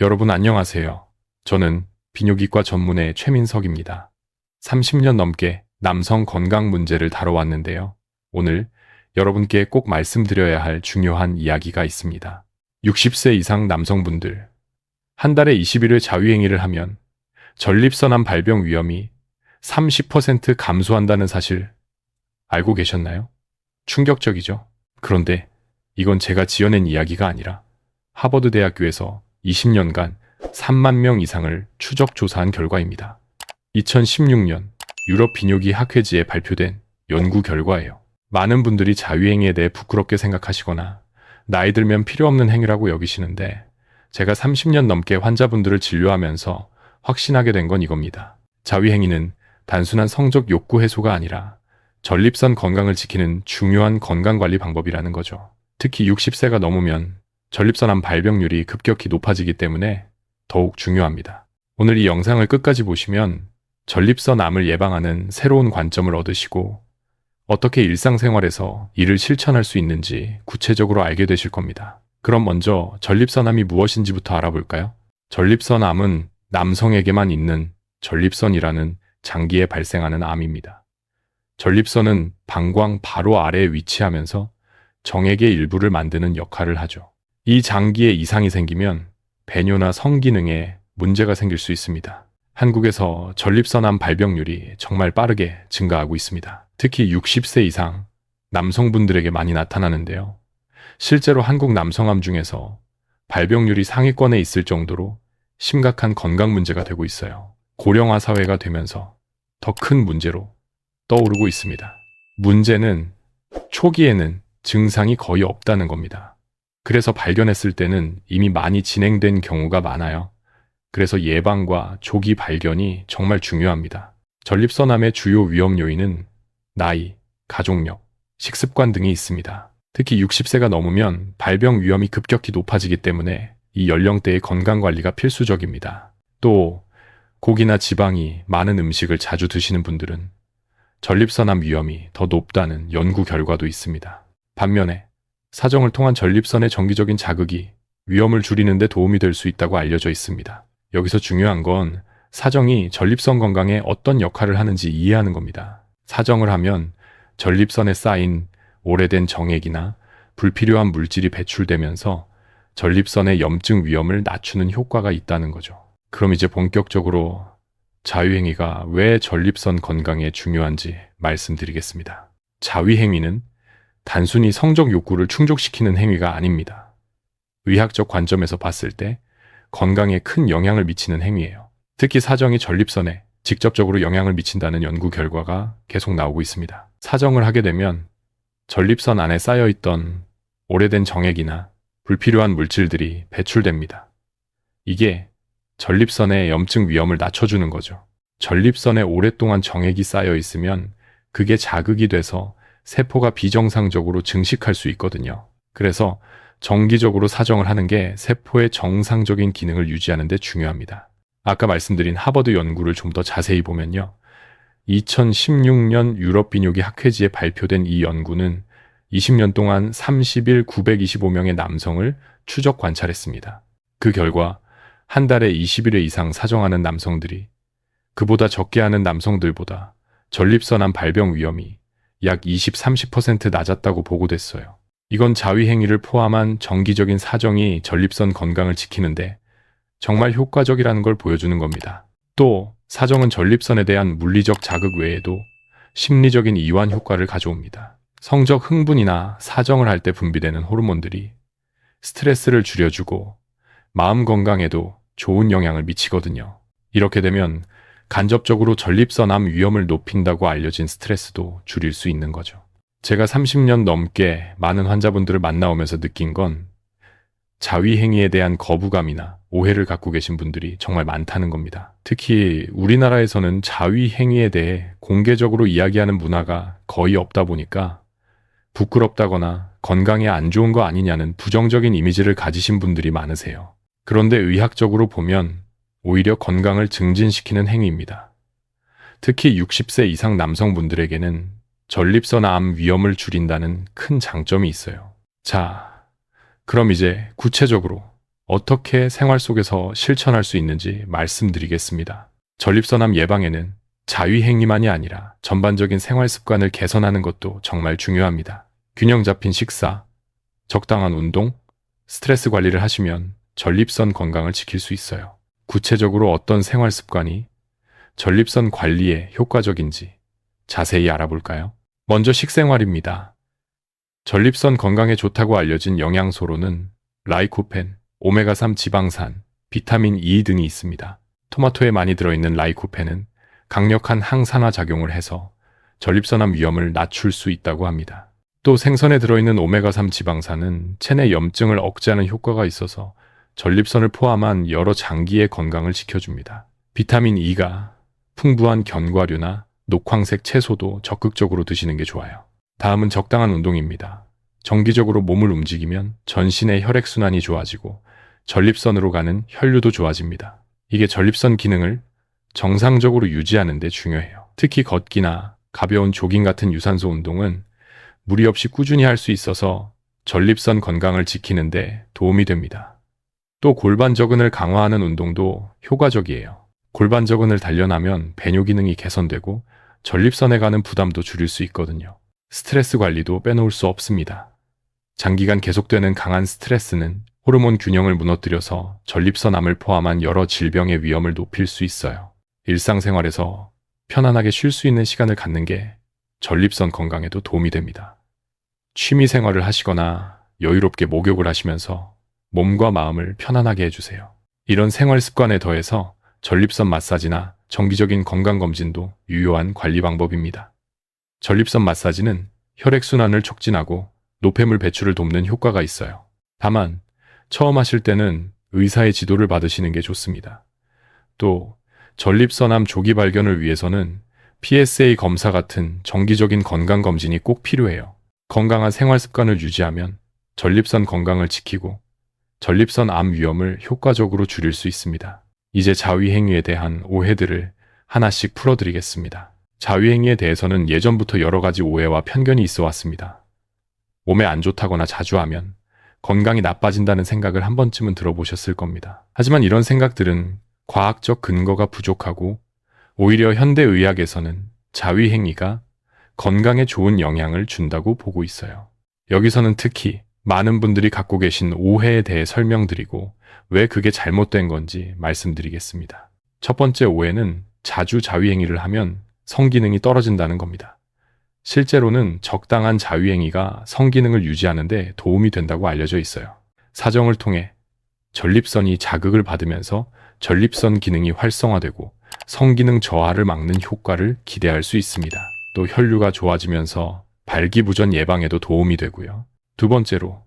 여러분 안녕하세요. 저는 비뇨기과 전문의 최민석입니다. 30년 넘게 남성 건강 문제를 다뤄왔는데요. 오늘 여러분께 꼭 말씀드려야 할 중요한 이야기가 있습니다. 60세 이상 남성분들, 한 달에 21회 자위행위를 하면 전립선암 발병 위험이 30% 감소한다는 사실 알고 계셨나요? 충격적이죠? 그런데 이건 제가 지어낸 이야기가 아니라 하버드 대학교에서 20년간 3만 명 이상을 추적 조사한 결과입니다. 2016년 유럽 비뇨기 학회지에 발표된 연구 결과예요. 많은 분들이 자위행위에 대해 부끄럽게 생각하시거나 나이 들면 필요 없는 행위라고 여기시는데 제가 30년 넘게 환자분들을 진료하면서 확신하게 된 건 이겁니다. 자위행위는 단순한 성적 욕구 해소가 아니라 전립선 건강을 지키는 중요한 건강관리 방법이라는 거죠. 특히 60세가 넘으면 전립선암 발병률이 급격히 높아지기 때문에 더욱 중요합니다. 오늘 이 영상을 끝까지 보시면 전립선암을 예방하는 새로운 관점을 얻으시고 어떻게 일상생활에서 이를 실천할 수 있는지 구체적으로 알게 되실 겁니다. 그럼 먼저 전립선암이 무엇인지부터 알아볼까요? 전립선암은 남성에게만 있는 전립선이라는 장기에 발생하는 암입니다. 전립선은 방광 바로 아래에 위치하면서 정액의 일부를 만드는 역할을 하죠. 이 장기에 이상이 생기면 배뇨나 성기능에 문제가 생길 수 있습니다. 한국에서 전립선암 발병률이 정말 빠르게 증가하고 있습니다. 특히 60세 이상 남성분들에게 많이 나타나는데요. 실제로 한국 남성암 중에서 발병률이 상위권에 있을 정도로 심각한 건강 문제가 되고 있어요. 고령화 사회가 되면서 더 큰 문제로 떠오르고 있습니다. 문제는 초기에는 증상이 거의 없다는 겁니다. 그래서 발견했을 때는 이미 많이 진행된 경우가 많아요. 그래서 예방과 조기 발견이 정말 중요합니다. 전립선암의 주요 위험 요인은 나이, 가족력, 식습관 등이 있습니다. 특히 60세가 넘으면 발병 위험이 급격히 높아지기 때문에 이 연령대의 건강 관리가 필수적입니다. 또 고기나 지방이 많은 음식을 자주 드시는 분들은 전립선암 위험이 더 높다는 연구 결과도 있습니다. 반면에 사정을 통한 전립선의 정기적인 자극이 위험을 줄이는 데 도움이 될 수 있다고 알려져 있습니다. 여기서 중요한 건 사정이 전립선 건강에 어떤 역할을 하는지 이해하는 겁니다. 사정을 하면 전립선에 쌓인 오래된 정액이나 불필요한 물질이 배출되면서 전립선의 염증 위험을 낮추는 효과가 있다는 거죠. 그럼 이제 본격적으로 자위행위가 왜 전립선 건강에 중요한지 말씀드리겠습니다. 자위행위는 단순히 성적 욕구를 충족시키는 행위가 아닙니다. 의학적 관점에서 봤을 때 건강에 큰 영향을 미치는 행위예요. 특히 사정이 전립선에 직접적으로 영향을 미친다는 연구 결과가 계속 나오고 있습니다. 사정을 하게 되면 전립선 안에 쌓여있던 오래된 정액이나 불필요한 물질들이 배출됩니다. 이게 전립선의 염증 위험을 낮춰주는 거죠. 전립선에 오랫동안 정액이 쌓여 있으면 그게 자극이 돼서 세포가 비정상적으로 증식할 수 있거든요. 그래서 정기적으로 사정을 하는 게 세포의 정상적인 기능을 유지하는 데 중요합니다. 아까 말씀드린 하버드 연구를 좀 더 자세히 보면요. 2016년 유럽 비뇨기 학회지에 발표된 이 연구는 20년 동안 30일 925명의 남성을 추적 관찰했습니다. 그 결과 한 달에 20일에 이상 사정하는 남성들이 그보다 적게 하는 남성들보다 전립선암 발병 위험이 약 20, 30% 낮았다고 보고됐어요. 이건 자위행위를 포함한 정기적인 사정이 전립선 건강을 지키는데 정말 효과적이라는 걸 보여주는 겁니다. 또 사정은 전립선에 대한 물리적 자극 외에도 심리적인 이완 효과를 가져옵니다. 성적 흥분이나 사정을 할 때 분비되는 호르몬들이 스트레스를 줄여주고 마음 건강에도 좋은 영향을 미치거든요. 이렇게 되면 간접적으로 전립선암 위험을 높인다고 알려진 스트레스도 줄일 수 있는 거죠. 제가 30년 넘게 많은 환자분들을 만나오면서 느낀 건 자위행위에 대한 거부감이나 오해를 갖고 계신 분들이 정말 많다는 겁니다. 특히 우리나라에서는 자위행위에 대해 공개적으로 이야기하는 문화가 거의 없다 보니까 부끄럽다거나 건강에 안 좋은 거 아니냐는 부정적인 이미지를 가지신 분들이 많으세요. 그런데 의학적으로 보면 오히려 건강을 증진시키는 행위입니다. 특히 60세 이상 남성분들에게는 전립선 암 위험을 줄인다는 큰 장점이 있어요. 자, 그럼 이제 구체적으로 어떻게 생활 속에서 실천할 수 있는지 말씀드리겠습니다. 전립선암 예방에는 자위행위만이 아니라 전반적인 생활 습관을 개선하는 것도 정말 중요합니다. 균형 잡힌 식사, 적당한 운동, 스트레스 관리를 하시면 전립선 건강을 지킬 수 있어요. 구체적으로 어떤 생활 습관이 전립선 관리에 효과적인지 자세히 알아볼까요? 먼저 식생활입니다. 전립선 건강에 좋다고 알려진 영양소로는 라이코펜, 오메가3 지방산, 비타민 E 등이 있습니다. 토마토에 많이 들어있는 라이코펜은 강력한 항산화 작용을 해서 전립선암 위험을 낮출 수 있다고 합니다. 또 생선에 들어있는 오메가3 지방산은 체내 염증을 억제하는 효과가 있어서 전립선을 포함한 여러 장기의 건강을 지켜줍니다. 비타민 E가 풍부한 견과류나 녹황색 채소도 적극적으로 드시는 게 좋아요. 다음은 적당한 운동입니다. 정기적으로 몸을 움직이면 전신의 혈액순환이 좋아지고 전립선으로 가는 혈류도 좋아집니다. 이게 전립선 기능을 정상적으로 유지하는 데 중요해요. 특히 걷기나 가벼운 조깅 같은 유산소 운동은 무리 없이 꾸준히 할 수 있어서 전립선 건강을 지키는 데 도움이 됩니다. 또 골반 저근을 강화하는 운동도 효과적이에요. 골반 저근을 단련하면 배뇨 기능이 개선되고 전립선에 가는 부담도 줄일 수 있거든요. 스트레스 관리도 빼놓을 수 없습니다. 장기간 계속되는 강한 스트레스는 호르몬 균형을 무너뜨려서 전립선암을 포함한 여러 질병의 위험을 높일 수 있어요. 일상생활에서 편안하게 쉴 수 있는 시간을 갖는 게 전립선 건강에도 도움이 됩니다. 취미 생활을 하시거나 여유롭게 목욕을 하시면서 몸과 마음을 편안하게 해주세요. 이런 생활 습관에 더해서 전립선 마사지나 정기적인 건강검진도 유효한 관리 방법입니다. 전립선 마사지는 혈액순환을 촉진하고 노폐물 배출을 돕는 효과가 있어요. 다만, 처음 하실 때는 의사의 지도를 받으시는 게 좋습니다. 또, 전립선암 조기 발견을 위해서는 PSA 검사 같은 정기적인 건강검진이 꼭 필요해요. 건강한 생활 습관을 유지하면 전립선 건강을 지키고 전립선 암 위험을 효과적으로 줄일 수 있습니다. 이제 자위행위에 대한 오해들을 하나씩 풀어드리겠습니다. 자위행위에 대해서는 예전부터 여러 가지 오해와 편견이 있어 왔습니다. 몸에 안 좋다거나 자주 하면 건강이 나빠진다는 생각을 한 번쯤은 들어보셨을 겁니다. 하지만 이런 생각들은 과학적 근거가 부족하고 오히려 현대의학에서는 자위행위가 건강에 좋은 영향을 준다고 보고 있어요. 여기서는 특히 많은 분들이 갖고 계신 오해에 대해 설명드리고 왜 그게 잘못된 건지 말씀드리겠습니다. 첫 번째 오해는 자주 자위행위를 하면 성기능이 떨어진다는 겁니다. 실제로는 적당한 자위행위가 성기능을 유지하는데 도움이 된다고 알려져 있어요. 사정을 통해 전립선이 자극을 받으면서 전립선 기능이 활성화되고 성기능 저하를 막는 효과를 기대할 수 있습니다. 또 혈류가 좋아지면서 발기부전 예방에도 도움이 되고요. 두 번째로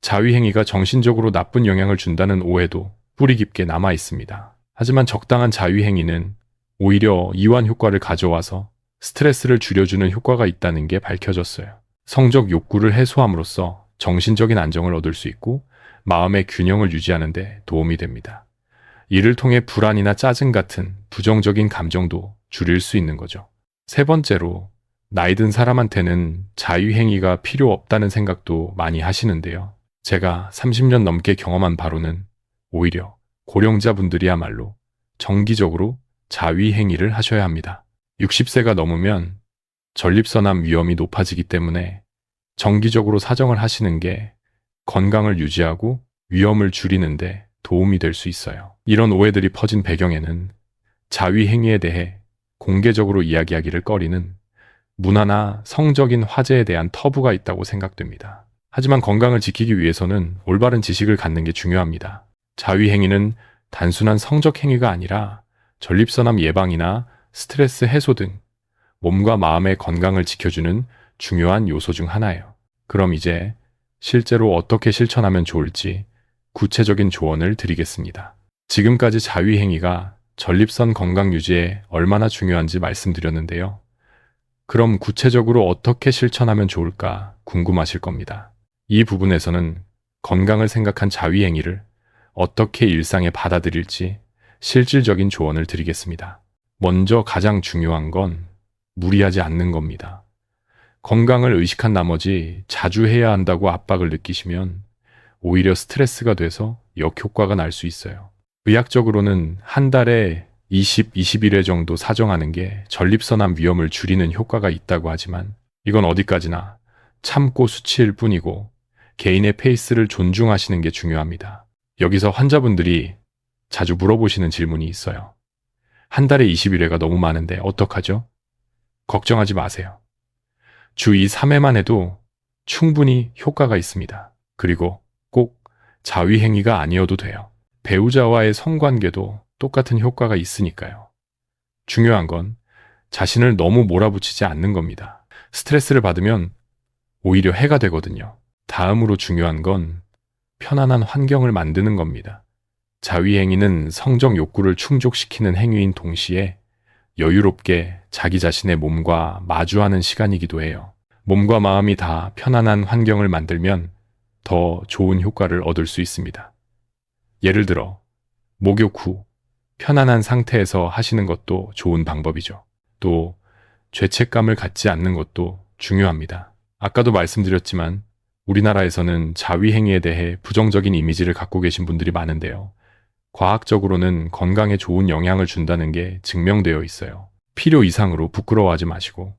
자위행위가 정신적으로 나쁜 영향을 준다는 오해도 뿌리 깊게 남아 있습니다. 하지만 적당한 자위행위는 오히려 이완 효과를 가져와서 스트레스를 줄여주는 효과가 있다는 게 밝혀졌어요. 성적 욕구를 해소함으로써 정신적인 안정을 얻을 수 있고 마음의 균형을 유지하는 데 도움이 됩니다. 이를 통해 불안이나 짜증 같은 부정적인 감정도 줄일 수 있는 거죠. 세 번째로 나이 든 사람한테는 자유행위가 필요 없다는 생각도 많이 하시는데요. 제가 30년 넘게 경험한 바로는 오히려 고령자분들이야말로 정기적으로 자위행위를 하셔야 합니다. 60세가 넘으면 전립선암 위험이 높아지기 때문에 정기적으로 사정을 하시는 게 건강을 유지하고 위험을 줄이는데 도움이 될 수 있어요. 이런 오해들이 퍼진 배경에는 자위행위에 대해 공개적으로 이야기하기를 꺼리는 문화나 성적인 화제에 대한 터부가 있다고 생각됩니다. 하지만 건강을 지키기 위해서는 올바른 지식을 갖는 게 중요합니다. 자위행위는 단순한 성적 행위가 아니라 전립선암 예방이나 스트레스 해소 등 몸과 마음의 건강을 지켜주는 중요한 요소 중 하나예요. 그럼 이제 실제로 어떻게 실천하면 좋을지 구체적인 조언을 드리겠습니다. 지금까지 자위행위가 전립선 건강 유지에 얼마나 중요한지 말씀드렸는데요. 그럼 구체적으로 어떻게 실천하면 좋을까 궁금하실 겁니다. 이 부분에서는 건강을 생각한 자위행위를 어떻게 일상에 받아들일지 실질적인 조언을 드리겠습니다. 먼저 가장 중요한 건 무리하지 않는 겁니다. 건강을 의식한 나머지 자주 해야 한다고 압박을 느끼시면 오히려 스트레스가 돼서 역효과가 날 수 있어요. 의학적으로는 한 달에 20, 21회 정도 사정하는 게 전립선암 위험을 줄이는 효과가 있다고 하지만 이건 어디까지나 참고 수치일 뿐이고 개인의 페이스를 존중하시는 게 중요합니다. 여기서 환자분들이 자주 물어보시는 질문이 있어요. 한 달에 21회가 너무 많은데 어떡하죠? 걱정하지 마세요. 주 2, 3회만 해도 충분히 효과가 있습니다. 그리고 꼭 자위행위가 아니어도 돼요. 배우자와의 성관계도 똑같은 효과가 있으니까요. 중요한 건 자신을 너무 몰아붙이지 않는 겁니다. 스트레스를 받으면 오히려 해가 되거든요. 다음으로 중요한 건 편안한 환경을 만드는 겁니다. 자위행위는 성적 욕구를 충족시키는 행위인 동시에 여유롭게 자기 자신의 몸과 마주하는 시간이기도 해요. 몸과 마음이 다 편안한 환경을 만들면 더 좋은 효과를 얻을 수 있습니다. 예를 들어, 목욕 후 편안한 상태에서 하시는 것도 좋은 방법이죠. 또, 죄책감을 갖지 않는 것도 중요합니다. 아까도 말씀드렸지만, 우리나라에서는 자위행위에 대해 부정적인 이미지를 갖고 계신 분들이 많은데요. 과학적으로는 건강에 좋은 영향을 준다는 게 증명되어 있어요. 필요 이상으로 부끄러워하지 마시고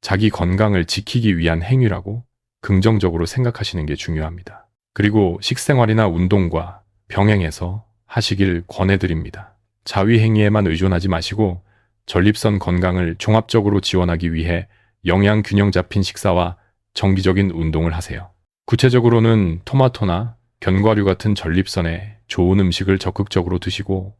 자기 건강을 지키기 위한 행위라고 긍정적으로 생각하시는 게 중요합니다. 그리고 식생활이나 운동과 병행해서 하시길 권해드립니다. 자위 행위에만 의존하지 마시고 전립선 건강을 종합적으로 지원하기 위해 영양 균형 잡힌 식사와 정기적인 운동을 하세요. 구체적으로는 토마토나 견과류 같은 전립선에 좋은 음식을 적극적으로 드시고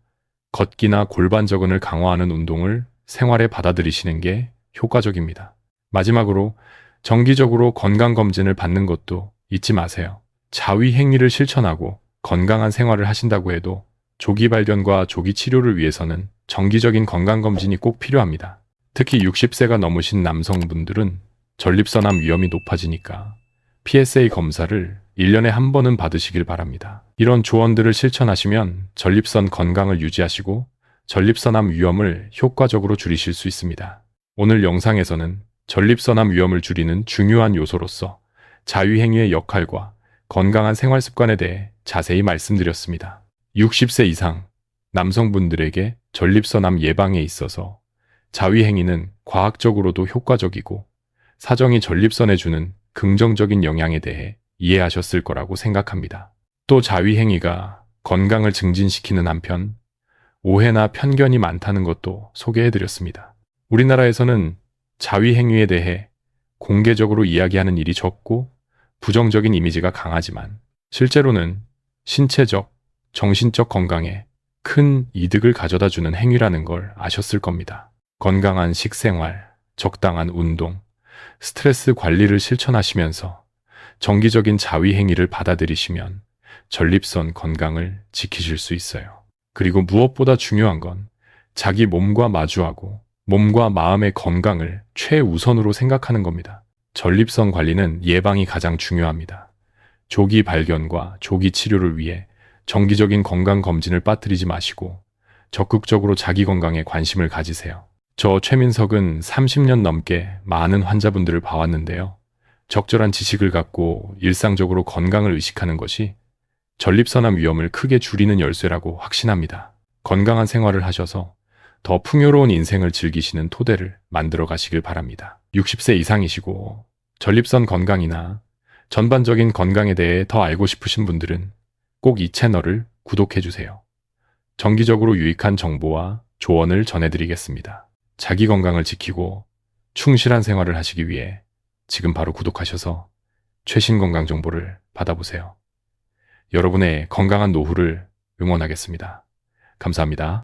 걷기나 골반 저근을 강화하는 운동을 생활에 받아들이시는 게 효과적입니다. 마지막으로 정기적으로 건강검진을 받는 것도 잊지 마세요. 자위 행위를 실천하고 건강한 생활을 하신다고 해도 조기 발견과 조기 치료를 위해서는 정기적인 건강검진이 꼭 필요합니다. 특히 60세가 넘으신 남성분들은 전립선암 위험이 높아지니까 PSA 검사를 1년에 한 번은 받으시길 바랍니다. 이런 조언들을 실천하시면 전립선 건강을 유지하시고 전립선암 위험을 효과적으로 줄이실 수 있습니다. 오늘 영상에서는 전립선암 위험을 줄이는 중요한 요소로서 자위행위의 역할과 건강한 생활 습관에 대해 자세히 말씀드렸습니다. 60세 이상 남성분들에게 전립선암 예방에 있어서 자위행위는 과학적으로도 효과적이고 사정이 전립선에 주는 긍정적인 영향에 대해 이해하셨을 거라고 생각합니다. 또 자위행위가 건강을 증진시키는 한편 오해나 편견이 많다는 것도 소개해드렸습니다. 우리나라에서는 자위행위에 대해 공개적으로 이야기하는 일이 적고 부정적인 이미지가 강하지만 실제로는 신체적, 정신적 건강에 큰 이득을 가져다 주는 행위라는 걸 아셨을 겁니다. 건강한 식생활, 적당한 운동, 스트레스 관리를 실천하시면서 정기적인 자위 행위를 받아들이시면 전립선 건강을 지키실 수 있어요. 그리고 무엇보다 중요한 건 자기 몸과 마주하고 몸과 마음의 건강을 최우선으로 생각하는 겁니다. 전립선 관리는 예방이 가장 중요합니다. 조기 발견과 조기 치료를 위해 정기적인 건강 검진을 빠뜨리지 마시고 적극적으로 자기 건강에 관심을 가지세요. 저 최민석은 30년 넘게 많은 환자분들을 봐왔는데요. 적절한 지식을 갖고 일상적으로 건강을 의식하는 것이 전립선암 위험을 크게 줄이는 열쇠라고 확신합니다. 건강한 생활을 하셔서 더 풍요로운 인생을 즐기시는 토대를 만들어 가시길 바랍니다. 60세 이상이시고 전립선 건강이나 전반적인 건강에 대해 더 알고 싶으신 분들은 꼭 이 채널을 구독해 주세요. 정기적으로 유익한 정보와 조언을 전해드리겠습니다. 자기 건강을 지키고 충실한 생활을 하시기 위해 지금 바로 구독하셔서 최신 건강 정보를 받아보세요. 여러분의 건강한 노후를 응원하겠습니다. 감사합니다.